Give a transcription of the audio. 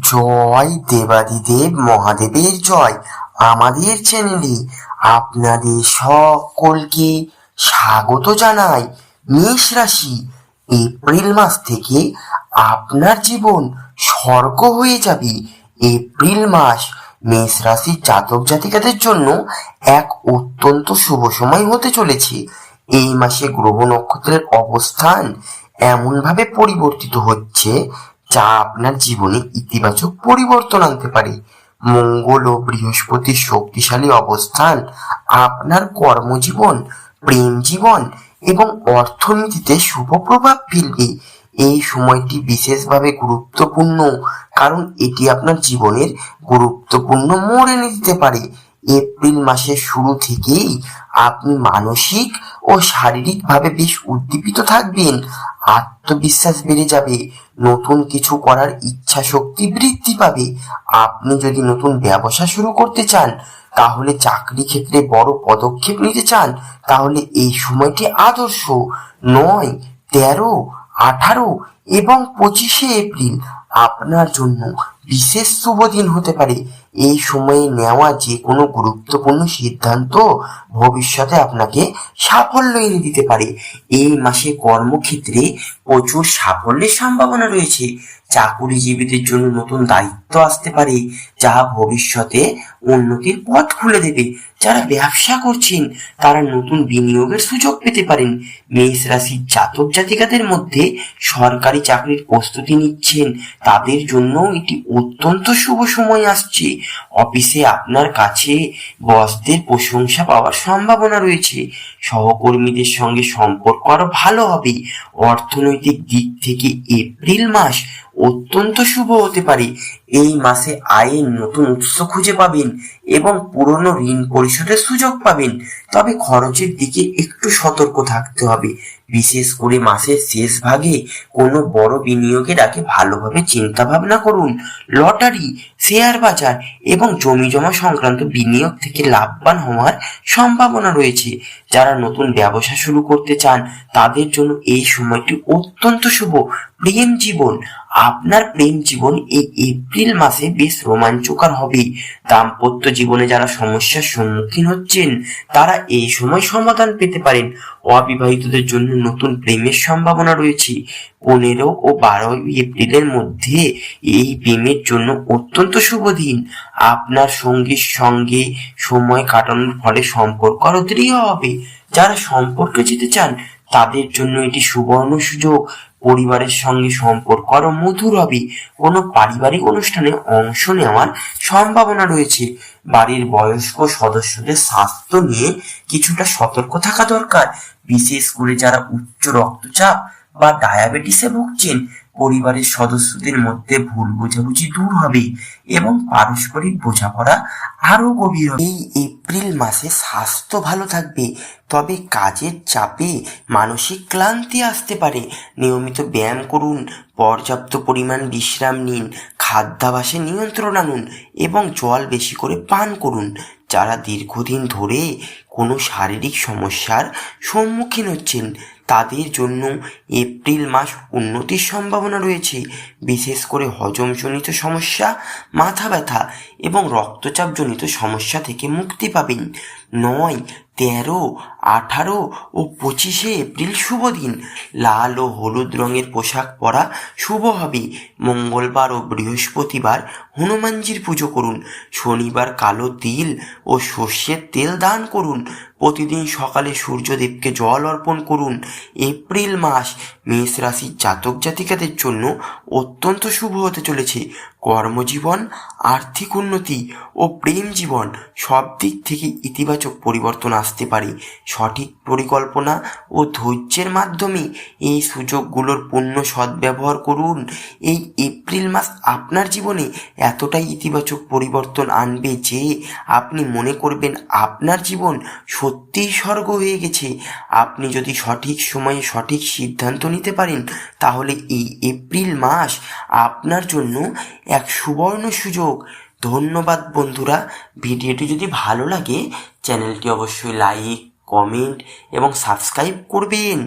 জয় দেবাদিদেব মহাদেবের জয়। আমাদের চ্যানেলে আপনাদের সকলকে স্বাগত জানাই। মেষ রাশি, এপ্রিল মাস থেকে আপনার জীবন স্বর্গ হয়ে যাবে। এপ্রিল মাস মেষ রাশির জাতক জাতিকাদের জন্য এক অত্যন্ত শুভ সময় হতে চলেছে। এই মাসে গ্রহ নক্ষত্রের অবস্থান এমনভাবে পরিবর্তিত হচ্ছে যা আপনার জীবনে ইতিবাচক পরিবর্তন আনতে পারে। মঙ্গল ও বৃহস্পতির শক্তিশালী অবস্থান, আপনার কর্মজীবন, প্রেম জীবন এবং অর্থনীতিতে শুভ প্রভাব ফেলবে। এই সময়টি বিশেষভাবে গুরুত্বপূর্ণ, কারণ এটি আপনার জীবনের গুরুত্বপূর্ণ মোড় এনে দিতে পারে। এপ্রিল মাসের শুরু থেকেই আপনি মানসিক ও শারীরিকভাবে বেশ উদ্দীপিত থাকবেন। আত্মবিশ্বাস বেড়ে যাবে। নতুন কিছু করার ইচ্ছা শক্তি বৃদ্ধি পাবে। আপনি যদি নতুন ব্যবসা শুরু করতে চান, তাহলে চাকরি ক্ষেত্রে বড় পদক্ষেপ নিতে চান, তাহলে এই সময়টি আদর্শ। নয়, তেরো, আঠারো এবং পঁচিশে এপ্রিল আপনার জন্য বিশেষ শুভ দিন হতে পারে। এই সময়ে নেওয়া যে কোনো গুরুত্বপূর্ণ সিদ্ধান্ত ভবিষ্যতে আপনাকে সাফল্য এনে দিতে পারে। এই মাসে কর্মক্ষেত্রে প্রচুর সাফল্যের সম্ভাবনা রয়েছে। চাকুরিজীবীদের জন্য নতুন দায়িত্ব আসতে পারে, যা ভবিষ্যতে উন্নতির পথ খুলে দেবে। যারা ব্যবসা করছেন, তারা নতুন বিনিয়োগের সুযোগ পেতে পারেন। মেষ রাশির জাতক জাতিকাদের মধ্যে সরকারি চাকরির প্রস্তুতি নিচ্ছেন। তাদের জন্য এটি অত্যন্ত শুভ সময় আসছে। অফিসে আপনার কাছে বসদের প্রশংসা পাওয়ার সম্ভাবনা রয়েছে। সহকর্মীদের সঙ্গে সম্পর্ক আরও ভালো হবে। অর্থনৈতিক দিক থেকে এপ্রিল মাস অত্যন্ত শুভ হতে পারে। এই মাসে আয়ের নতুন উৎস খুঁজে পাবেন এবং পুরনো ঋণ পরিশোধের সুযোগ পাবেন। তবে খরচের দিকে একটু সতর্ক থাকতে হবে। বিশেষ করে মাসের শেষ ভাগে কোনো বড় বিনিয়োগের আগে ভালোভাবে চিন্তা ভাবনা করুন। লটারি, শেয়ার বাজার এবং জমি জমা সংক্রান্ত বিনিয়োগ থেকে লাভবান হওয়ার সম্ভাবনা রয়েছে। যারা নতুন ব্যবসা শুরু করতে চান, তাদের জন্য এই সময়টি অত্যন্ত শুভ। প্রেম জীবন। আপনার প্রেম জীবন এই এপ্রিল মাসে বেশ রোমাঞ্চকর হবে। দাম্পত্য জীবনে যারা সমস্যার সম্মুখীন হচ্ছেন, তারা এই সময় সমাধান পেতে পারেন। অবিবাহিতদের জন্য নতুন প্রেমের সম্ভাবনা রয়েছে। পনেরো ও বারোই এপ্রিলের মধ্যে এই প্রেমের জন্য অত্যন্ত শুভ দিন। আপনার সঙ্গীর সঙ্গে সময় কাটানোর ফলে সম্পর্ক আরও দৃঢ় হবে। যারা সম্পর্কে যেতে চান তাদের জন্য এটি সুবর্ণ সুযোগ। পরিবারের সঙ্গে সম্পর্ক আরও মধুর হবে। কোনো পারিবারিক অনুষ্ঠানে অংশ নেওয়ার সম্ভাবনা রয়েছে। বাড়ির বয়স্ক সদস্যদের স্বাস্থ্য নিয়ে কিছুটা সতর্ক থাকা দরকার। বিশেষ করে যারা উচ্চ রক্তচাপ বা ডায়াবেটিসে ভুগছেন পরিবারের সদস্যদের মধ্যে ভুল বোঝাবুঝি দূর হবে এবং পারস্পরিক বোঝাপড়া আরও গভীর হবে। এই এপ্রিল মাসে স্বাস্থ্য ভালো থাকবে, তবে কাজের চাপে মানসিক ক্লান্তি আসতে পারে। নিয়মিত ব্যায়াম করুন, পর্যাপ্ত পরিমাণ বিশ্রাম নিন, খাদ্যাভাসে নিয়ন্ত্রণ আনুন এবং জল বেশি করে পান করুন। যারা দীর্ঘদিন ধরে কোনো শারীরিক সমস্যার সম্মুখীন হচ্ছেন তাদের জন্য এপ্রিল মাস উন্নতির সম্ভাবনা রয়েছে। বিশেষ করে হজমজনিত সমস্যা, মাথা ব্যথা এবং রক্তচাপজনিত সমস্যা থেকে মুক্তি পাবেন। নয় তেরো, আঠারো ও পঁচিশে এপ্রিল শুভ দিন। লাল ও হলুদ রঙের পোশাক পরা শুভ হবে। মঙ্গলবার ও বৃহস্পতিবার হনুমানজির পুজো করুন। শনিবার কালো তিল ও সর্ষের তেল দান করুন। প্রতিদিন সকালে সূর্যদেবকে জল অর্পণ করুন। এপ্রিল মাস মেষ রাশির জাতক জাতিকাদের জন্য অত্যন্ত শুভ হতে চলেছে। কর্মজীবন, আর্থিক উন্নতি ও প্রেম জীবন সব দিক থেকে ইতিবাচক পরিবর্তন আসতে পারে। সঠিক পরিকল্পনা ও ধৈর্যের মাধ্যমে এই সুযোগগুলোর পূর্ণ সদ্ব্যবহার করুন। এই এপ্রিল মাস আপনার জীবনে এতটাই ইতিবাচক পরিবর্তন আনবে যে আপনি মনে করবেন আপনার জীবন সত্যিই স্বর্গ হয়ে গেছে। আপনি যদি সঠিক সময়ে সঠিক সিদ্ধান্ত নিতে পারেন, তাহলে এই এপ্রিল মাস আপনার জন্য এক সুবর্ণ সুযোগ। ধন্যবাদ বন্ধুরা। ভিডিওটি যদি ভালো লাগে চ্যানেলটি অবশ্যই লাইক কমেন্ট এবং সাবস্ক্রাইব করবেন।